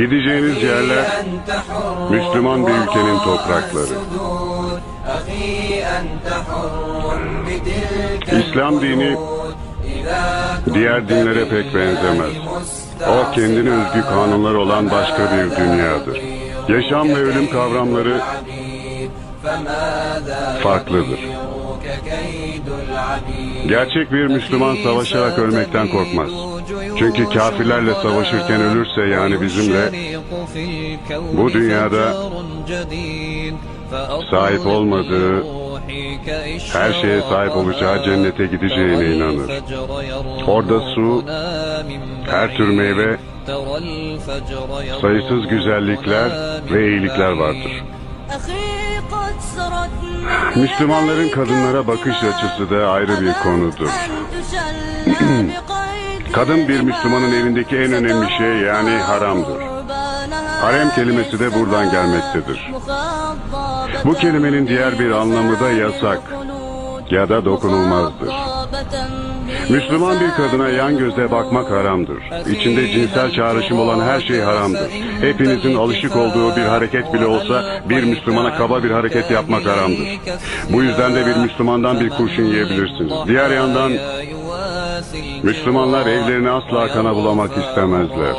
Gideceğiniz yerler Müslüman bir ülkenin toprakları. İslam dini diğer dinlere pek benzemez. O kendine özgü kanunlar olan başka bir dünyadır. Yaşam ve ölüm kavramları farklıdır. Gerçek bir Müslüman savaşarak ölmekten korkmaz. Çünkü kafirlerle savaşırken ölürse yani bizimle bu dünyada sahip olmadığı her şeye sahip olacağı cennete gideceğine inanır. Orada su, her tür meyve, sayısız güzellikler ve iyilikler vardır. Müslümanların kadınlara bakış açısı da ayrı bir konudur. Kadın bir Müslümanın elindeki en önemli şey yani haramdır. Harem kelimesi de buradan gelmektedir. Bu kelimenin diğer bir anlamı da yasak ya da dokunulmazdır. Müslüman bir kadına yan gözle bakmak haramdır. İçinde cinsel çağrışım olan her şey haramdır. Hepinizin alışık olduğu bir hareket bile olsa bir Müslümana kaba bir hareket yapmak haramdır. Bu yüzden de bir Müslümandan bir kurşun yiyebilirsiniz. Diğer yandan Müslümanlar evlerini asla kana bulamak istemezler.